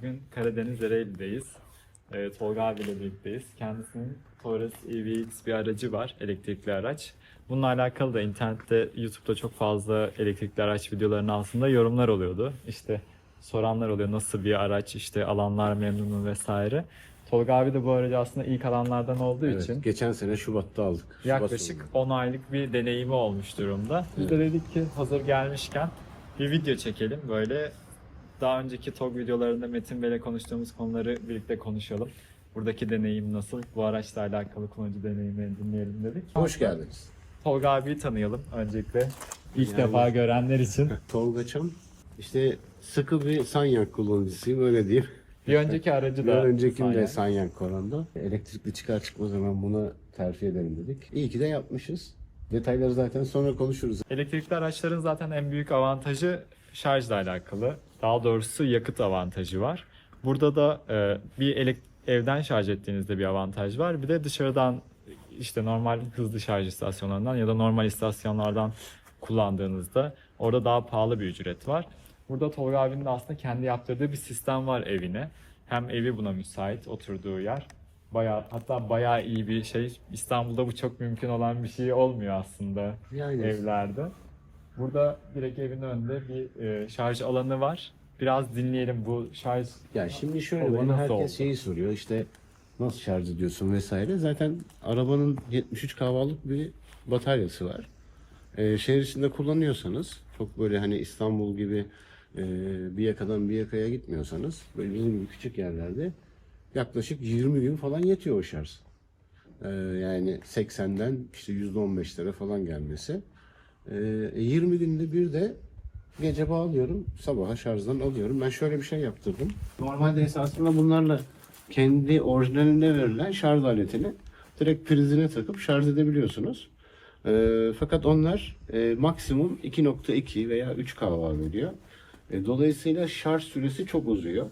Bugün Karadeniz Ereğli'deyiz. Ee, Tolga abiyle birlikteyiz. Kendisinin Taurus EVX bir aracı var, elektrikli araç. Bununla alakalı da internette, YouTube'da çok fazla elektrikli araç videolarının altında yorumlar oluyordu. İşte soranlar oluyor nasıl bir araç, işte alanlar memnun mu vesaire. Tolga abi de bu aracı aslında ilk alanlardan olduğu Evet, için geçen sene Şubat'ta aldık. Şubat yaklaşık sonunda. 10 aylık bir deneyimi olmuş durumda. Biz de dedik ki hazır gelmişken bir video çekelim. Böyle daha önceki TOG videolarında Metin Bey'le konuştuğumuz konuları birlikte konuşalım. Buradaki deneyim nasıl? Bu araçla alakalı kullanıcı deneyimlerini dinleyelim dedik. Hoş geldiniz. Tolga abiyi tanıyalım öncelikle. İlk Yani- defa görenler için. Tolga Çam. İşte sıkı bir Sanyak kullanıcısıyım öyle diyeyim. Bir önceki aracı Bir da öncekinde Sanyak. Sanyak Koran'da. Elektrikli çıkar çıkmaz hemen buna terfi edelim dedik. İyi ki de yapmışız. Detayları zaten sonra konuşuruz. Elektrikli araçların zaten en büyük avantajı şarjla alakalı. Daha doğrusu yakıt avantajı var. Burada da e, bir elek- evden şarj ettiğinizde bir avantaj var. Bir de dışarıdan işte normal hızlı şarj istasyonlarından ya da normal istasyonlardan kullandığınızda orada daha pahalı bir ücret var. Burada Tolga abinin de aslında kendi yaptırdığı bir sistem var evine. Hem evi buna müsait oturduğu yer. Bayağı hatta bayağı iyi bir şey. İstanbul'da bu çok mümkün olan bir şey olmuyor aslında Yani evlerde. Burada direkt evin önünde bir e, şarj alanı var. Biraz dinleyelim bu şarj ya şimdi şöyle Olayı bana nasıl herkes oldu? şeyi soruyor işte nasıl şarj ediyorsun vesaire. Zaten arabanın 73 kahvalık bir bataryası var. Ee, şehir içinde kullanıyorsanız çok böyle hani İstanbul gibi e, bir yakadan bir yakaya gitmiyorsanız böyle bizim gibi küçük yerlerde yaklaşık 20 gün falan yetiyor o şarj. Ee, yani 80'den işte %15'lere falan gelmesi. Ee, 20 günde bir de gece bağlıyorum, sabaha şarjdan alıyorum. Ben şöyle bir şey yaptırdım. Normalde esasında bunlarla kendi orijinalinde verilen şarj aletini direkt prizine takıp şarj edebiliyorsunuz. Ee, fakat onlar e, maksimum 2.2 veya 3 kahva veriyor. E, dolayısıyla şarj süresi çok uzuyor.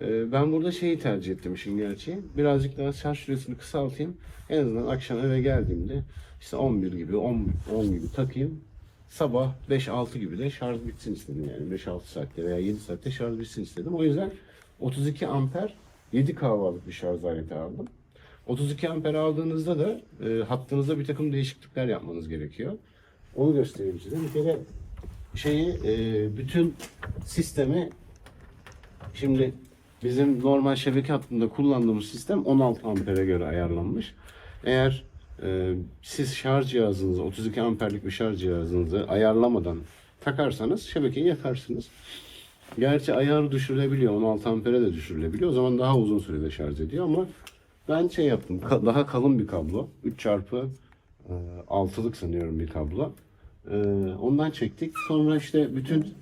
E, ben burada şeyi tercih ettim işin gerçeği. Birazcık daha şarj süresini kısaltayım. En azından akşam eve geldiğimde işte 11 gibi 10, 10 gibi takayım. Sabah 5-6 gibi de şarj bitsin istedim yani 5-6 saatte veya 7 saatte şarj bitsin istedim. O yüzden 32 amper 7 kahvalık bir şarj aleti aldım. 32 amper aldığınızda da e, hattınızda bir takım değişiklikler yapmanız gerekiyor. Onu göstereyim size. Bir kere şeyi e, bütün sistemi şimdi bizim normal şebeke hattında kullandığımız sistem 16 ampere göre ayarlanmış. Eğer e, siz şarj cihazınızı 32 amperlik bir şarj cihazınızı ayarlamadan takarsanız şebekeyi yakarsınız. Gerçi ayar düşürülebiliyor. 16 ampere de düşürülebiliyor. O zaman daha uzun sürede şarj ediyor ama ben şey yaptım. daha kalın bir kablo. 3 çarpı e, 6'lık sanıyorum bir kablo. E, ondan çektik. Sonra işte bütün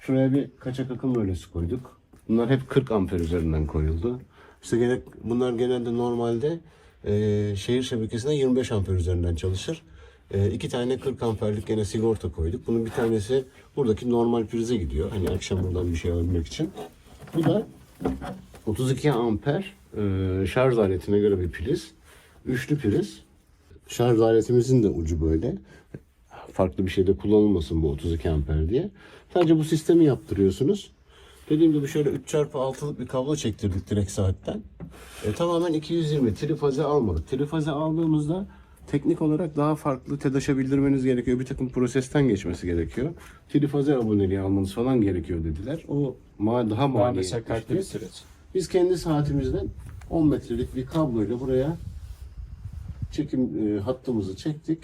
şuraya bir kaçak akım rölesi koyduk. Bunlar hep 40 amper üzerinden koyuldu. İşte gene, bunlar genelde normalde e, şehir şebekesinde 25 amper üzerinden çalışır. E, iki tane 40 amperlik gene sigorta koyduk. Bunun bir tanesi buradaki normal prize gidiyor. Hani akşam buradan bir şey alabilmek için. Bu da 32 amper e, şarj aletine göre bir priz. Üçlü priz. Şarj aletimizin de ucu böyle. Farklı bir şeyde kullanılmasın bu 32 amper diye. Sadece bu sistemi yaptırıyorsunuz. Dediğim gibi şöyle 3x6'lık bir kablo çektirdik direkt saatten. E, tamamen 220 trifaze almadık. Trifaze aldığımızda teknik olarak daha farklı TEDAŞ'a bildirmeniz gerekiyor. Bir takım prosesten geçmesi gerekiyor. Trifaze aboneliği almanız falan gerekiyor dediler. O ma daha maliyetli. bir süreç. Biz kendi saatimizden 10 metrelik bir kabloyla buraya çekim e, hattımızı çektik.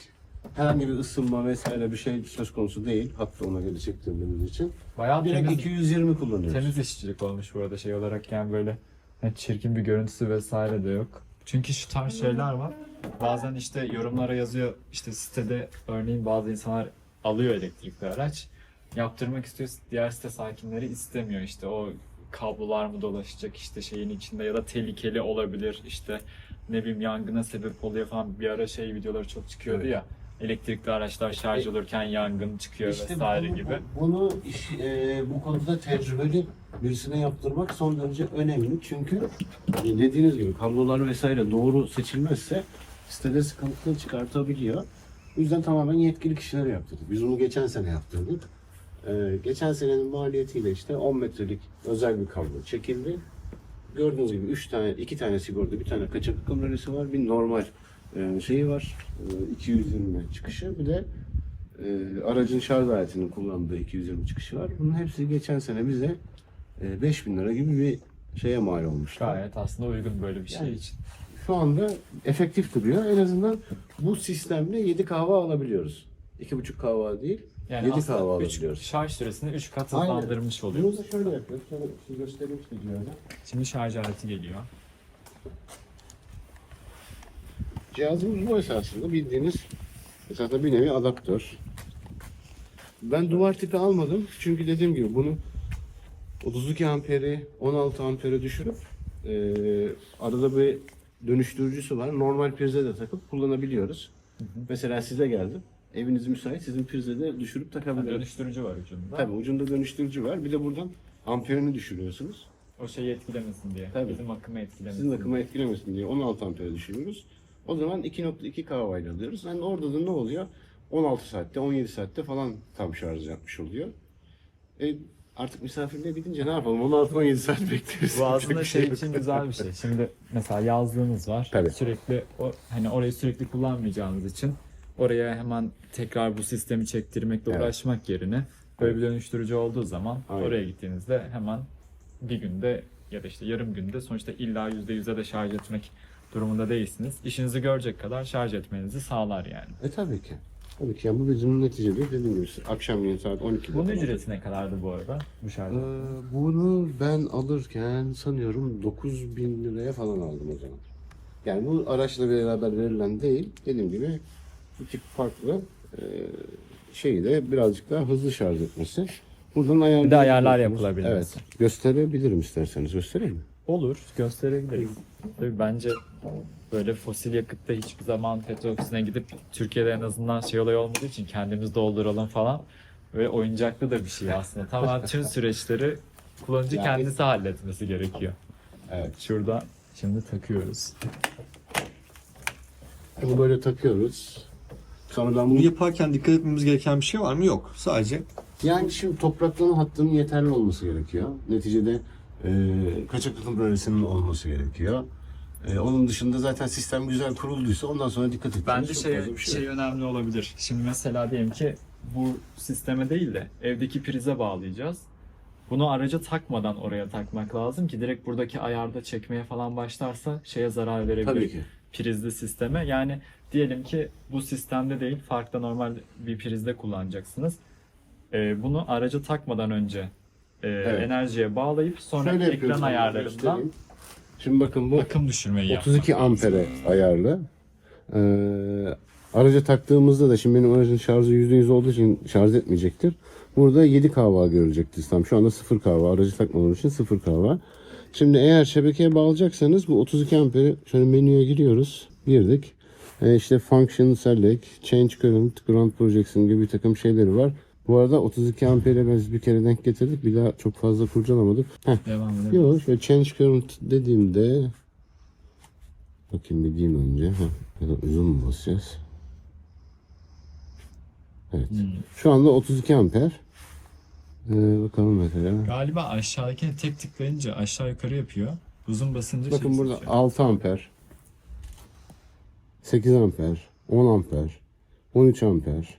Herhangi bir ısınma vesaire bir şey söz konusu değil. Hattı ona göre çektirdiğimiz için. Bayağı Direkt temiz, 220 kullanıyoruz. temiz işçilik olmuş burada şey olarak yani böyle hani çirkin bir görüntüsü vesaire de yok. Çünkü şu tarz şeyler var. Bazen işte yorumlara yazıyor işte sitede örneğin bazı insanlar alıyor elektrikli araç. Yaptırmak istiyor diğer site sakinleri istemiyor işte o kablolar mı dolaşacak işte şeyin içinde ya da tehlikeli olabilir işte ne bileyim yangına sebep oluyor falan bir ara şey videoları çok çıkıyordu Evet. ya elektrikli araçlar şarj olurken yangın çıkıyor İşte vesaire bunu, gibi. Bunu iş, e, bu konuda tecrübeli birisine yaptırmak son derece önemli. Çünkü e, dediğiniz gibi kablolar vesaire doğru seçilmezse sitede sıkıntı çıkartabiliyor. O yüzden tamamen yetkili kişilere yaptırdık. Biz bunu geçen sene yaptırdık. Ee, geçen senenin maliyetiyle işte 10 metrelik özel bir kablo çekildi. Gördüğünüz gibi 3 tane, 2 tane sigorta, bir tane kaçak akım rölesi var, bir normal e, şeyi var, e, 220 çıkışı, bir de e, aracın şarj aletinin kullandığı 220 çıkışı var. Bunun hepsi geçen sene bize e, 5000 lira gibi bir şeye mal olmuştu. Gayet aslında uygun böyle bir şey Yani- için. Şu anda efektif duruyor. En azından bu sistemle 7 kahve alabiliyoruz. 2,5 kahve değil. Yani 7 aslında kahve alabiliyoruz. şarj süresini 3 kat hızlandırmış Bunu oluyoruz. da şöyle yapıyoruz. Şöyle size göstereyim cihazı. Şimdi şarj aleti geliyor. Cihazımız bu esasında bildiğiniz esasında bir nevi adaptör. Ben duvar tipi almadım çünkü dediğim gibi bunu 32 amperi 16 ampere düşürüp eee, arada bir dönüştürücüsü var. Normal prize de takıp kullanabiliyoruz. Mesela size geldim. Eviniz müsait. Sizin prize de düşürüp takabiliyoruz. Dönüştürücü var ucunda. Tabii ucunda dönüştürücü var. Bir de buradan amperini düşürüyorsunuz. O şeyi etkilemesin diye. Tabii. Bizim akımı etkilemesin. Sizin akımı etkilemesin diye 16 ampere düşürüyoruz. O zaman 2.2 kahvayla alıyoruz. Yani orada da ne oluyor? 16 saatte, 17 saatte falan tam şarj yapmış oluyor. E, artık misafirliğe gidince ne yapalım? 16-17 saat bekleriz. Bu aslında bir şey yok. için güzel bir şey. Şimdi mesela yazlığınız var. Tabii. Sürekli o, hani orayı sürekli kullanmayacağınız için oraya hemen tekrar bu sistemi çektirmekle Evet. uğraşmak yerine böyle bir dönüştürücü olduğu zaman Aynen. oraya gittiğinizde hemen bir günde ya da işte yarım günde sonuçta illa %100'e de şarj etmek durumunda değilsiniz. İşinizi görecek kadar şarj etmenizi sağlar yani. E tabii ki. Tabii ki. Yani bu bizim neticede dediğim gibi akşamleyin saat 12'de. Bunun ücreti ne kadardı bu arada bu şarj? Ee, bunu ben alırken sanıyorum 9 bin liraya falan aldım o zaman. Yani bu araçla beraber verilen değil. Dediğim gibi tık farklı. Ee, şeyi de birazcık daha hızlı şarj etmesi. Buradan ayarlar, Bir de ayarlar yapılabilir. Evet. Gösterebilirim isterseniz. Göstereyim mi? Olur, gösterebiliriz. Tabii bence böyle fosil yakıtta hiçbir zaman petroksine gidip Türkiye'de en azından şey olay olmadığı için kendimiz dolduralım falan. Böyle oyuncaklı da bir şey aslında. Tamamen tüm süreçleri kullanıcı Yani- kendisi halletmesi gerekiyor. Evet. Şurada şimdi takıyoruz. Bunu böyle takıyoruz. Bunu bunu yaparken dikkat etmemiz gereken bir şey var mı? Yok. Sadece Yani şimdi topraklama hattının yeterli olması gerekiyor. Neticede e, kaçak akım bölgesinin olması gerekiyor. E, onun dışında zaten sistem güzel kurulduysa ondan sonra dikkat etmemiz Bence çok şey, fazla bir şey, şey yok. önemli olabilir. Şimdi mesela diyelim ki bu sisteme değil de evdeki prize bağlayacağız. Bunu araca takmadan oraya takmak lazım ki direkt buradaki ayarda çekmeye falan başlarsa şeye zarar verebilir. Tabii ki. prizli sisteme. Yani diyelim ki bu sistemde değil farklı normal bir prizde kullanacaksınız. Ee, bunu araca takmadan önce e, enerjiye bağlayıp sonra Şöyle yapıyoruz. ekran ayarlarından göstereyim. Şimdi bakın bu akım düşürmeyi yapmak. 32 ampere ayarlı. Ee, araca taktığımızda da şimdi benim aracın şarjı %100 olduğu için şarj etmeyecektir. Burada 7 kahva görecektir sistem. Şu anda 0 kahva. Aracı takmadığım için 0 kahva. Şimdi eğer şebekeye bağlayacaksanız bu 32 amperi şöyle menüye giriyoruz. Girdik. Ee, işte function select, change current, ground projection gibi bir takım şeyleri var. Bu arada 32 ampere biz bir kere denk getirdik. Bir daha çok fazla kurcalamadık. Heh, Devam edelim. Yok şöyle change current dediğimde bakayım bir diyeyim önce. Ha, ya da uzun mu basacağız? Evet. Hmm. Şu anda 32 amper. Ee, bakalım mesela. Galiba aşağıdakine tek tıklayınca aşağı yukarı yapıyor. Uzun basınca Bakın şey burada seçiyor. 6 amper. 8 amper. 10 amper. 13 amper.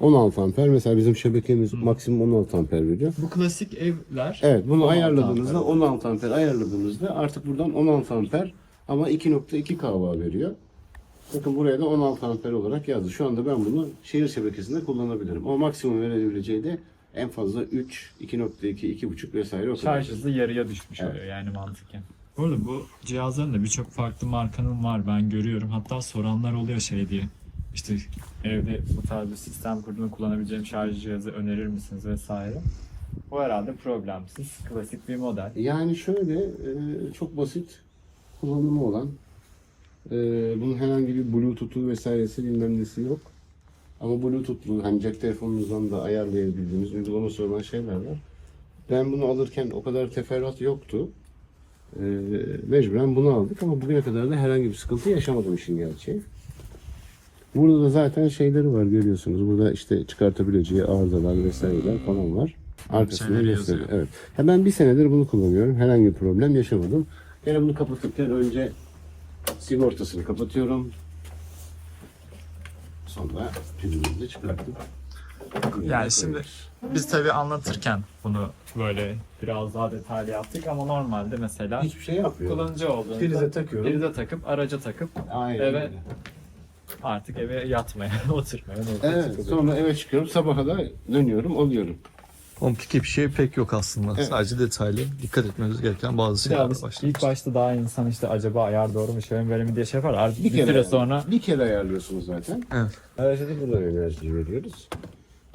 16 amper. Mesela bizim şebekemiz maksimum 16 amper veriyor. Bu klasik evler Evet bunu 16 ayarladığınızda amper. 16 amper ayarladığınızda artık buradan 16 amper ama 2.2 kahva veriyor. Bakın buraya da 16 amper olarak yazdı. Şu anda ben bunu şehir şebekesinde kullanabilirim. Ama maksimum verebileceği de en fazla 3, 2.2, 2.5 vesaire o kadar. şarj hızı yarıya düşmüş Evet. oluyor yani mantıken. Bu arada bu cihazların da birçok farklı markanın var ben görüyorum. Hatta soranlar oluyor şey diye. İşte evde bu tarz bir sistem kurduğunu kullanabileceğim şarj cihazı önerir misiniz vesaire. Bu herhalde problemsiz. Klasik bir model. Yani şöyle e, çok basit kullanımı olan e, bunun herhangi bir bluetooth'u vesairesi bilmem nesi yok. Ama bluetooth'lu hani cep telefonunuzdan da ayarlayabildiğiniz uygulaması olan şeyler var. Ben bunu alırken o kadar teferruat yoktu. E, mecburen bunu aldık ama bugüne kadar da herhangi bir sıkıntı yaşamadım işin gerçeği. Burada da zaten şeyleri var görüyorsunuz. Burada işte çıkartabileceği arızalar vesaireler falan var. Arkasında gösteriyor. Evet. Ha, ben bir senedir bunu kullanıyorum. Herhangi bir problem yaşamadım. Yine bunu kapatırken önce sigortasını kapatıyorum. Sonra pilimizi de çıkartıp Yani şimdi biz tabii anlatırken bunu böyle biraz daha detaylı yaptık ama normalde mesela hiçbir şey yapmıyor. kullanıcı olduğunda Prize takıyorum. prize takıp araca takıp Aynen. eve. Artık eve yatmaya oturmaya Evet, sonra eve çıkıyorum. Sabaha da dönüyorum, oluyorum. Komplike bir şey pek yok aslında. Evet. Sadece detaylı dikkat etmemiz gereken bazı şeyler var. ilk başta daha insan işte acaba ayar doğru mu şöyle mi böyle mi diye şey yapar. Artık bir, Bir kere süre sonra bir kere ayarlıyorsunuz zaten. Evet. Ayrıca da buradan enerji veriyoruz.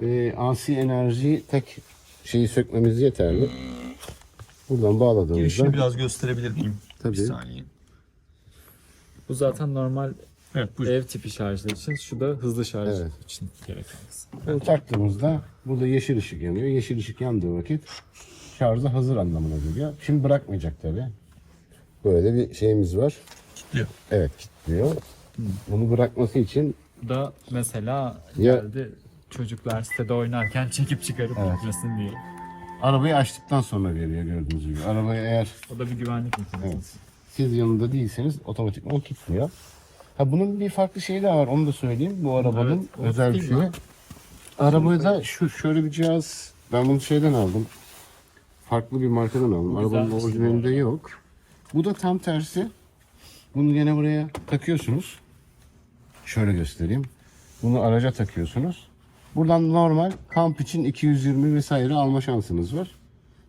Ee, AC enerji tek şeyi sökmemiz yeterli. Buradan bağladığımızda Girişini biraz gösterebilir miyim? Tabii. Bir saniye. bu zaten normal Evet bu ev tipi şarjlar için şu da hızlı şarj Evet. için gereken bunu taktığımızda burada yeşil ışık yanıyor. Yeşil ışık yandığı vakit şarja hazır anlamına geliyor. Şimdi bırakmayacak tabii. Böyle bir şeyimiz var. kilitliyor. Evet kilitliyor. Bunu bırakması için Bu da mesela Ya- geldi çocuklar sitede oynarken çekip çıkarıp Evet. gitmesin diye. arabayı açtıktan sonra veriyor gördüğünüz gibi. Arabayı eğer O da bir güvenlik mekanizması. Evet. Siz yanında değilseniz otomatikman kilitliyor. Ha bunun bir farklı şeyi daha var onu da söyleyeyim. Bu arabanın Evet, özel bir şeyi. Arabada şu şöyle bir cihaz. Ben bunu şeyden aldım. Farklı bir markadan aldım. Bu Arabanın güzelmiş orijinalinde yok. Bu da tam tersi. Bunu gene buraya takıyorsunuz. Şöyle göstereyim. Bunu araca takıyorsunuz. Buradan normal kamp için 220 vesaire alma şansınız var.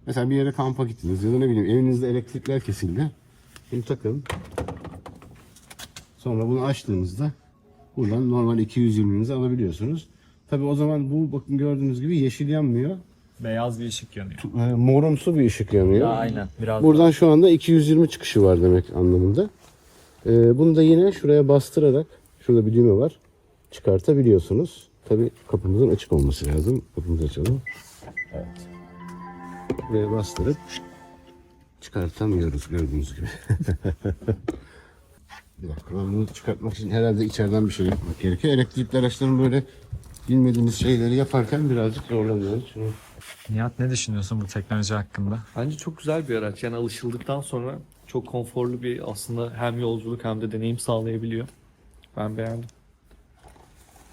Mesela bir yere kampa gittiniz ya da ne bileyim evinizde elektrikler kesildi. Bunu takın. Sonra bunu açtığınızda buradan normal 220'nizi alabiliyorsunuz. Tabi o zaman bu bakın gördüğünüz gibi yeşil yanmıyor. Beyaz bir ışık yanıyor. E, morumsu bir ışık yanıyor. Ya aynen. Biraz Buradan şu anda 220 çıkışı var demek anlamında. Ee, bunu da yine şuraya bastırarak şurada bir düğme var. Çıkartabiliyorsunuz. Tabi kapımızın açık olması lazım. Kapımızı açalım. Evet. Buraya bastırıp çıkartamıyoruz gördüğünüz gibi. bir dakika ben bunu çıkartmak için herhalde içeriden bir şey yapmak gerekiyor. Elektrikli araçların böyle bilmediğimiz şeyleri yaparken birazcık zorlanıyoruz. Şunu Nihat ne düşünüyorsun bu teknoloji hakkında? Bence çok güzel bir araç. Yani alışıldıktan sonra çok konforlu bir aslında hem yolculuk hem de deneyim sağlayabiliyor. Ben beğendim.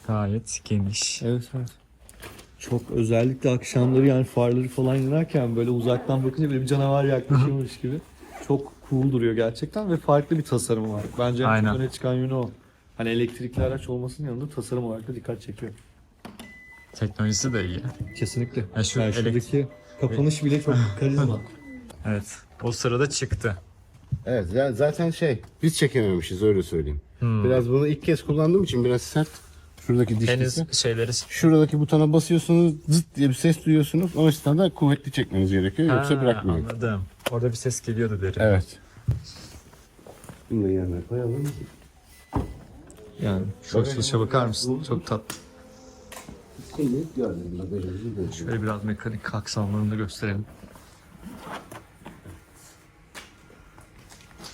Gayet geniş. Evet evet. Çok özellikle akşamları yani farları falan yanarken böyle uzaktan bakınca böyle bir canavar yaklaşıyormuş gibi. Çok cool duruyor gerçekten ve farklı bir tasarımı var. Bence en Aynen. çok öne çıkan yönü o. Hani elektrikli araç olmasının yanında tasarım olarak da dikkat çekiyor. Teknolojisi de iyi. Kesinlikle. Ya şu Yani elek- şuradaki kapanış bile çok karizma. Evet. O sırada çıktı. Evet ya zaten şey biz çekememişiz öyle söyleyeyim. Hmm. Biraz bunu ilk kez kullandığım için biraz sert. Şuradaki dişlisi. Henüz şeyleri Şuradaki butona basıyorsunuz zıt diye bir ses duyuyorsunuz. O yüzden de kuvvetli çekmeniz gerekiyor yoksa Ha, bırakmıyor. Anladım. Orada bir ses geliyordu derim. Evet. Bunu da yerine koyalım. Yani şu açılışa bakar mısın? Çok tatlı. Gördüm bagajımızı. Şöyle biraz mekanik aksamlarını da gösterelim.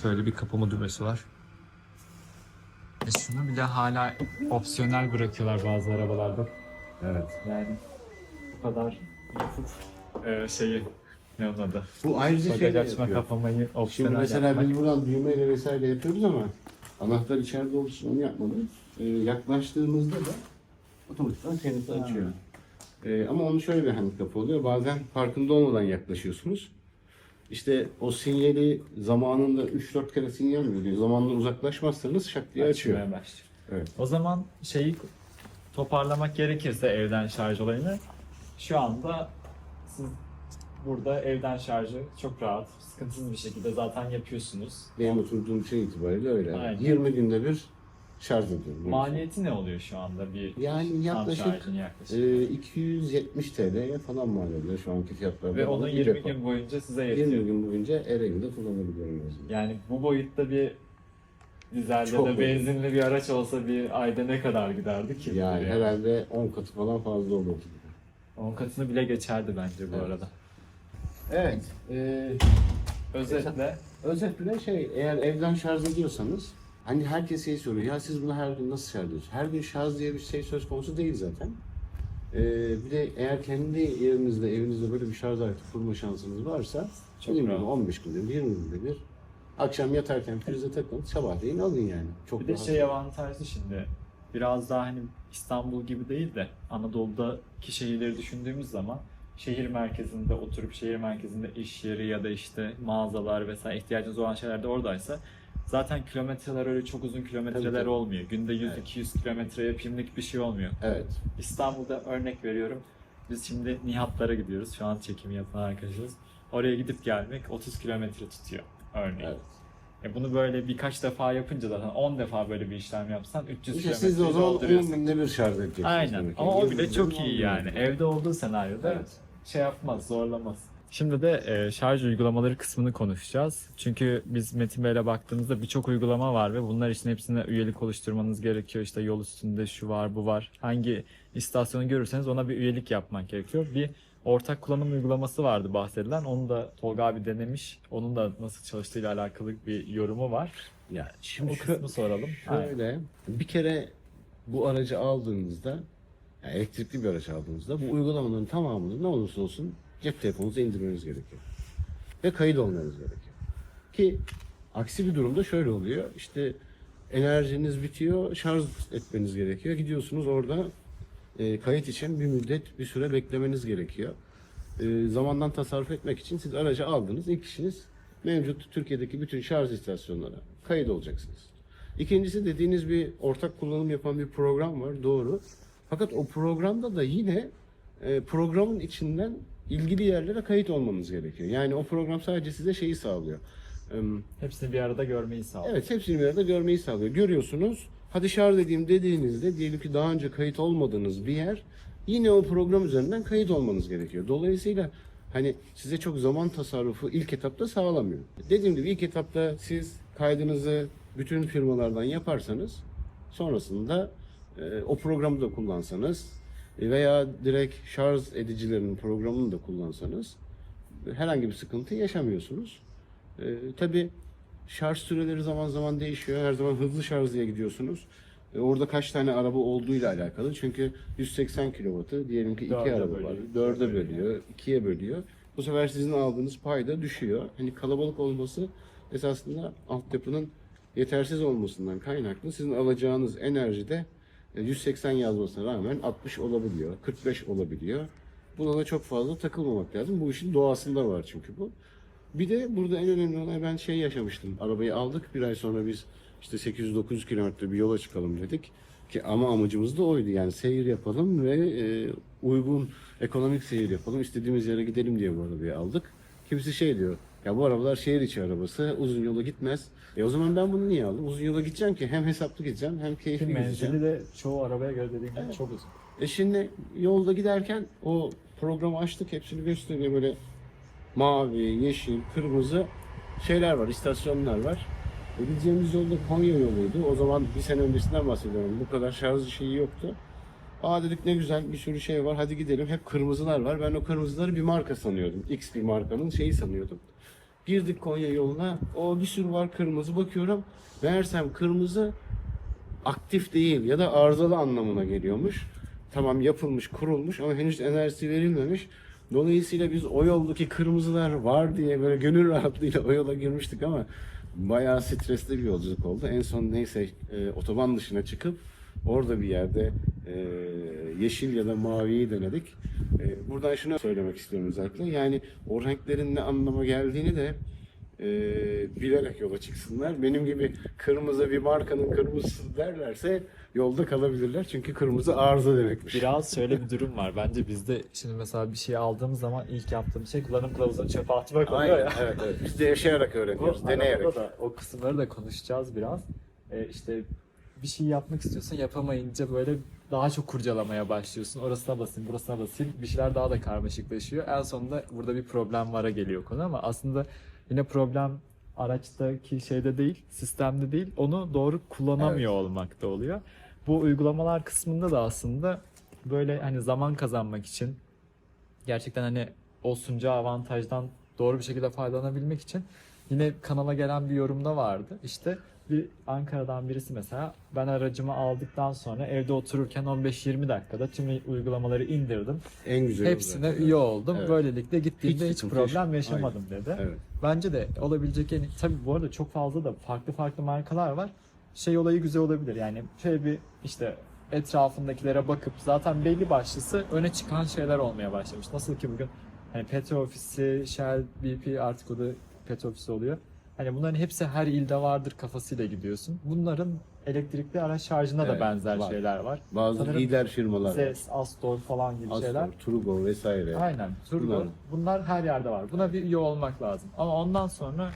Şöyle bir kapama düğmesi var. E şunu bile hala opsiyonel bırakıyorlar bazı arabalarda. Evet. Yani bu kadar basit e, şeyi ne onun adı? Bu ayrıca şey Bagaj de açma yapıyor. kapamayı Şimdi opsiyonel mesela yapmak. biz buradan düğmeyle vesaire yapıyoruz ama anahtar içeride için onu yapmadım. Ee, yaklaştığımızda da otomatikman kendisi açıyor. Ee, ama onun şöyle bir handikapı oluyor. Bazen farkında olmadan yaklaşıyorsunuz. İşte o sinyali zamanında 3-4 kere sinyal veriyor. Zamanında uzaklaşmazsanız şak diye açıyor. Açmaya başlıyor. Evet. O zaman şeyi toparlamak gerekirse evden şarj olayını şu anda siz burada evden şarjı çok rahat, sıkıntısız bir şekilde zaten yapıyorsunuz. Benim oturduğum şey itibariyle öyle. Aynen. 20 günde bir şarj ediyorum. Maliyeti ne oluyor şu anda bir Yani yaklaşık şarjın yaklaşık? e, 270 TL'ye falan mal ediyor şu anki fiyatlarda. Ve onu Bir 20 depo. gün boyunca size 20 yetiyor. gün boyunca her evde kullanabiliyorum. mesela. Yani bu boyutta bir dizel Çok iyi. benzinli bir araç olsa bir ayda ne kadar giderdi ki? Yani herhalde 10 katı falan fazla olurdu. 10 katını bile geçerdi bence bu Evet. arada. Evet. E, Özetle özetle şey eğer evden şarj ediyorsanız Hani herkes şey soruyor. Ya siz bunu her gün nasıl şarj ediyorsunuz? Her gün şarj diye bir şey söz konusu değil zaten. Ee, bir de eğer kendi yerinizde, evinizde böyle bir şarj aleti kurma şansınız varsa Çok rahat. gibi 15 günde bir, 20 günde bir akşam yatarken prize takın, sabahleyin alın yani. Çok Bir de rahat. şey avantajlı şimdi. Biraz daha hani İstanbul gibi değil de Anadolu'daki şehirleri düşündüğümüz zaman şehir merkezinde oturup şehir merkezinde iş yeri ya da işte mağazalar vesaire ihtiyacınız olan şeyler de oradaysa zaten kilometreler öyle çok uzun kilometreler Tabii, tabii. olmuyor. Günde 100-200 Evet. kilometre yapayımlık bir şey olmuyor. Evet. İstanbul'da örnek veriyorum. Biz şimdi Nihatlara gidiyoruz. Şu an çekimi yapan arkadaşız. Oraya gidip gelmek 30 kilometre tutuyor örneğin. evet. E bunu böyle birkaç defa yapınca zaten 10 defa böyle bir işlem yapsan 300 İşte kilometre siz de o zaman 10 dolduruyorsun. günde bir şarj edeceksiniz. Aynen. Ama o 20 bile çok bir, 10 iyi yani. Evde olduğu senaryoda Evet. Şey yapmaz, zorlamaz. Şimdi de e, şarj uygulamaları kısmını konuşacağız. Çünkü biz Metin Bey'le baktığımızda birçok uygulama var ve bunlar için hepsine üyelik oluşturmanız gerekiyor. İşte yol üstünde şu var, bu var. Hangi istasyonu görürseniz ona bir üyelik yapmak gerekiyor. Bir ortak kullanım uygulaması vardı bahsedilen. Onu da Tolga abi denemiş. Onun da nasıl çalıştığıyla alakalı bir yorumu var. Ya şimdi O şu- kısmı soralım. Aynen. Şöyle bir kere bu aracı aldığınızda yani elektrikli bir araç aldığınızda bu uygulamaların tamamını ne olursa olsun cep telefonunuza indirmeniz gerekiyor. Ve kayıt olmanız gerekiyor. Ki aksi bir durumda şöyle oluyor. İşte enerjiniz bitiyor, şarj etmeniz gerekiyor. Gidiyorsunuz orada e, kayıt için bir müddet, bir süre beklemeniz gerekiyor. E, zamandan tasarruf etmek için siz aracı aldınız. İlk işiniz mevcut Türkiye'deki bütün şarj istasyonlara kayıt olacaksınız. İkincisi dediğiniz bir ortak kullanım yapan bir program var doğru. Fakat o programda da yine e, programın içinden ilgili yerlere kayıt olmanız gerekiyor. Yani o program sadece size şeyi sağlıyor. Hepsini bir arada görmeyi sağlıyor. Evet hepsini bir arada görmeyi sağlıyor. Görüyorsunuz. Hadi şarj edeyim dediğinizde diyelim ki daha önce kayıt olmadığınız bir yer yine o program üzerinden kayıt olmanız gerekiyor. Dolayısıyla hani size çok zaman tasarrufu ilk etapta sağlamıyor. Dediğim gibi ilk etapta siz kaydınızı bütün firmalardan yaparsanız sonrasında e, o programı da kullansanız e, veya direkt şarj edicilerinin programını da kullansanız herhangi bir sıkıntı yaşamıyorsunuz. E, tabii şarj süreleri zaman zaman değişiyor. Her zaman hızlı şarj diye gidiyorsunuz. E, orada kaç tane araba olduğuyla alakalı. Çünkü 180 kW'ı diyelim ki iki Dörde araba bölüyor, var. Dörde bölüyor. ikiye bölüyor. Bu sefer sizin aldığınız pay da düşüyor. Hani kalabalık olması esasında altyapının yetersiz olmasından kaynaklı. Sizin alacağınız enerji de 180 yazmasına rağmen 60 olabiliyor, 45 olabiliyor. Buna da çok fazla takılmamak lazım. Bu işin doğasında var çünkü bu. Bir de burada en önemli olay ben şey yaşamıştım. Arabayı aldık bir ay sonra biz işte 800-900 kilometre bir yola çıkalım dedik. Ki ama amacımız da oydu yani seyir yapalım ve e, uygun ekonomik seyir yapalım. İstediğimiz yere gidelim diye bu arabayı aldık. Kimisi şey diyor ya bu arabalar şehir içi arabası uzun yola gitmez. E o zaman ben bunu niye aldım? Uzun yola gideceğim ki hem hesaplı gideceğim hem keyifli gideceğim. menzili de çoğu arabaya göre dediğim gibi çok uzun. E şimdi yolda giderken o programı açtık hepsini gösteriyor böyle mavi, yeşil, kırmızı şeyler var, istasyonlar var. E gideceğimiz yolda Konya yoluydu. O zaman bir sene öncesinden bahsediyorum. Bu kadar şarj şeyi yoktu. Aa dedik ne güzel bir sürü şey var hadi gidelim. Hep kırmızılar var. Ben o kırmızıları bir marka sanıyordum. X bir markanın şeyi sanıyordum. Girdik Konya yoluna. O bir sürü var kırmızı. Bakıyorum. Meğersem kırmızı aktif değil ya da arızalı anlamına geliyormuş. Tamam yapılmış, kurulmuş ama henüz enerjisi verilmemiş. Dolayısıyla biz o yoldaki kırmızılar var diye böyle gönül rahatlığıyla o yola girmiştik ama bayağı stresli bir yolculuk oldu. En son neyse e, otoban dışına çıkıp orada bir yerde e, yeşil ya da maviyi denedik. E, buradan şunu söylemek istiyorum özellikle. Yani o renklerin ne anlama geldiğini de e, bilerek yola çıksınlar. Benim gibi kırmızı bir markanın kırmızısı derlerse yolda kalabilirler. Çünkü kırmızı arıza demekmiş. Biraz şöyle bir durum var. Bence bizde şimdi mesela bir şey aldığımız zaman ilk yaptığımız şey kullanım kılavuzunu çöpe atmak oluyor Aynen, ya. evet, evet. Biz de yaşayarak öğreniyoruz, Bu deneyerek. da o kısımları da konuşacağız biraz. Ee, işte bir şey yapmak istiyorsan yapamayınca böyle daha çok kurcalamaya başlıyorsun. Orasına basayım, burasına basayım. Bir şeyler daha da karmaşıklaşıyor. En sonunda burada bir problem vara geliyor konu ama aslında yine problem araçtaki şeyde değil, sistemde değil. Onu doğru kullanamıyor olmakta oluyor. Bu uygulamalar kısmında da aslında böyle hani zaman kazanmak için gerçekten hani o sunacağı avantajdan doğru bir şekilde faydalanabilmek için yine kanala gelen bir yorumda vardı. İşte bir Ankara'dan birisi mesela ben aracımı aldıktan sonra evde otururken 15-20 dakikada tüm uygulamaları indirdim. En güzel Hepsine üye oldum. Evet. Böylelikle gittiğimde Hiç hiç, problem yaşa- yaşamadım dedi. Evet. Bence de olabilecek en tabii bu arada çok fazla da farklı farklı markalar var. Şey olayı güzel olabilir yani şöyle bir işte etrafındakilere bakıp zaten belli başlısı öne çıkan şeyler olmaya başlamış. Nasıl ki bugün hani petrol ofisi, Shell, BP artık o da petrol ofisi oluyor. Hani bunların hepsi her ilde vardır kafasıyla gidiyorsun. Bunların elektrikli araç şarjına da Evet, benzer var. şeyler var. Bazı Sanırım lider firmalar var. Zes, Astor falan gibi şeyler. Astor, Turbo vesaire. Aynen. Turbo. Bunlar- Bunlar. her yerde var. Buna bir üye olmak lazım. Ama ondan sonra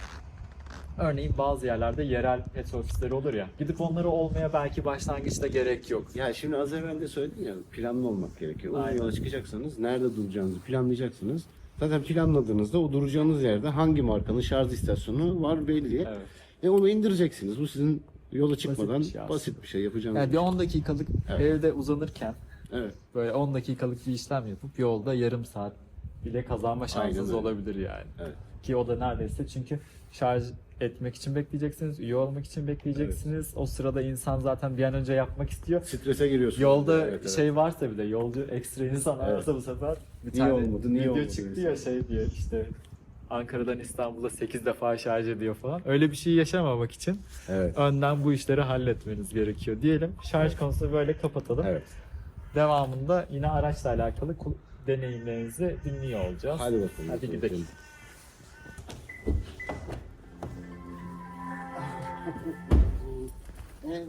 örneğin bazı yerlerde yerel petrol ofisleri olur ya. Gidip onları olmaya belki başlangıçta gerek yok. Ya şimdi az evvel de söyledin ya planlı olmak gerekiyor. Aynen. yola çıkacaksanız nerede duracağınızı planlayacaksınız. Zaten planladığınızda o duracağınız yerde hangi markanın şarj istasyonu var belli. Evet. E onu indireceksiniz. Bu sizin yola çıkmadan bir şey basit bir şey yapacağınız. Yani bir 10 dakikalık Evet. evde uzanırken Evet. böyle 10 dakikalık bir işlem yapıp yolda yarım saat bile kazanma şansınız olabilir yani. Evet. Ki o da neredeyse çünkü şarj etmek için bekleyeceksiniz, üye olmak için bekleyeceksiniz. O sırada insan zaten bir an önce yapmak istiyor. Strese giriyorsunuz. Yolda Evet, evet. şey varsa bir de yolcu ekstra insan Evet. ararsa bu sefer bir Niye tane olmadı, niye video olmadı çıktı ya şey diye işte Ankara'dan İstanbul'a 8 defa şarj ediyor falan. Öyle bir şey yaşamamak için Evet. önden bu işleri halletmeniz gerekiyor diyelim. Şarj konusunu böyle kapatalım. Evet. Devamında yine araçla alakalı deneyimlerinizi dinliyor olacağız. Hadi bakalım. Hadi gidelim. Evet.